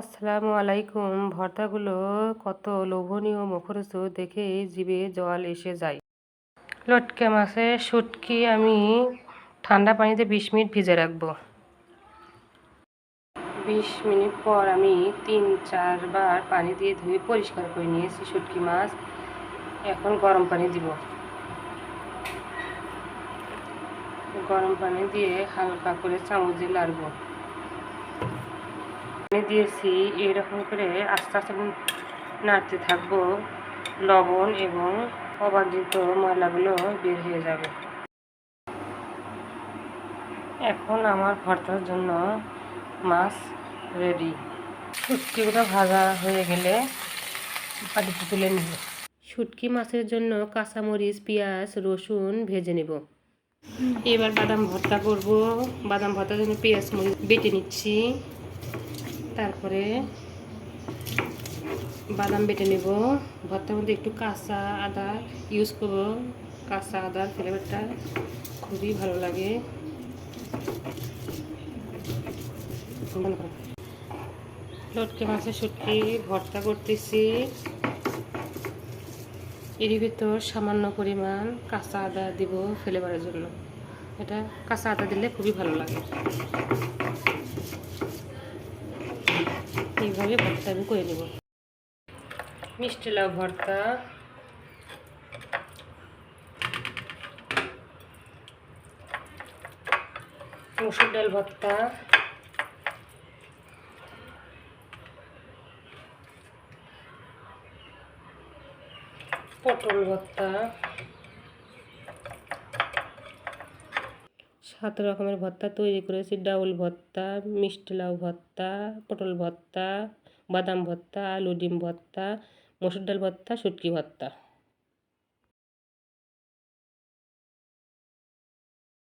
আসসালামু আলাইকুম। ভর্তাগুলো কত লোভনীয় মুখরোচক দেখে জিভে জল এসে যায়। লটকে মাছের শুটকি আমি ঠান্ডা পানিতে বিশ মিনিট ভিজে রাখব। বিশ মিনিট পর আমি তিন চারবার পানি দিয়ে ধুয়ে পরিষ্কার করে নিয়েছি শুটকি মাছ। এখন গরম পানি দিব। গরম পানি দিয়ে হালকা করে চামচ দিয়ে লাড়বো। দিয়েছি এরকম করে আস্তে আস্তে নাড়তে থাকব। লবণ এবং অবাঞ্ছিত ময়লাগুলো বের হয়ে যাবে। এখন আমার ভর্তার জন্য মাছ রেডি শুটকিগুলো ভাজা হয়ে গেলে পানিতে তুলে নেব। শুটকি মাছের জন্য কাঁচামরিচ, পেঁয়াজ, রসুন ভেজে নেব। এবার বাদাম ভর্তা করব। বাদাম ভর্তার জন্য পেঁয়াজ, মরিচ বেটে নিচ্ছি। তারপরে বাদাম বেটে নেব। ভর্তার মধ্যে একটু কাঁচা আদা ইউজ করব। কাঁচা আদার ফ্লেভারটা খুবই ভালো লাগে। লটকে মাছের শুটকি, ভর্তা করতেছি। এর ভিতর সামান্য পরিমাণ কাঁচা আদা দিব ফ্লেভারের জন্য। এটা কাঁচা আদা দিলে খুবই ভালো লাগে। এইভাবে ভর্তা আমি করে নেব। মিষ্টি লাউ ভর্তা। মসুর ডাল ভর্তা। পটল ভর্তা। সাত রকমের ভর্তা তৈরি করেছি। ডাউল ভর্তা, মিষ্টি লাউ ভর্তা, পটল ভর্তা, বাদাম ভর্তা, আলু ডিম ভর্তা, মসুর ডাল ভর্তা, শুটকি ভর্তা।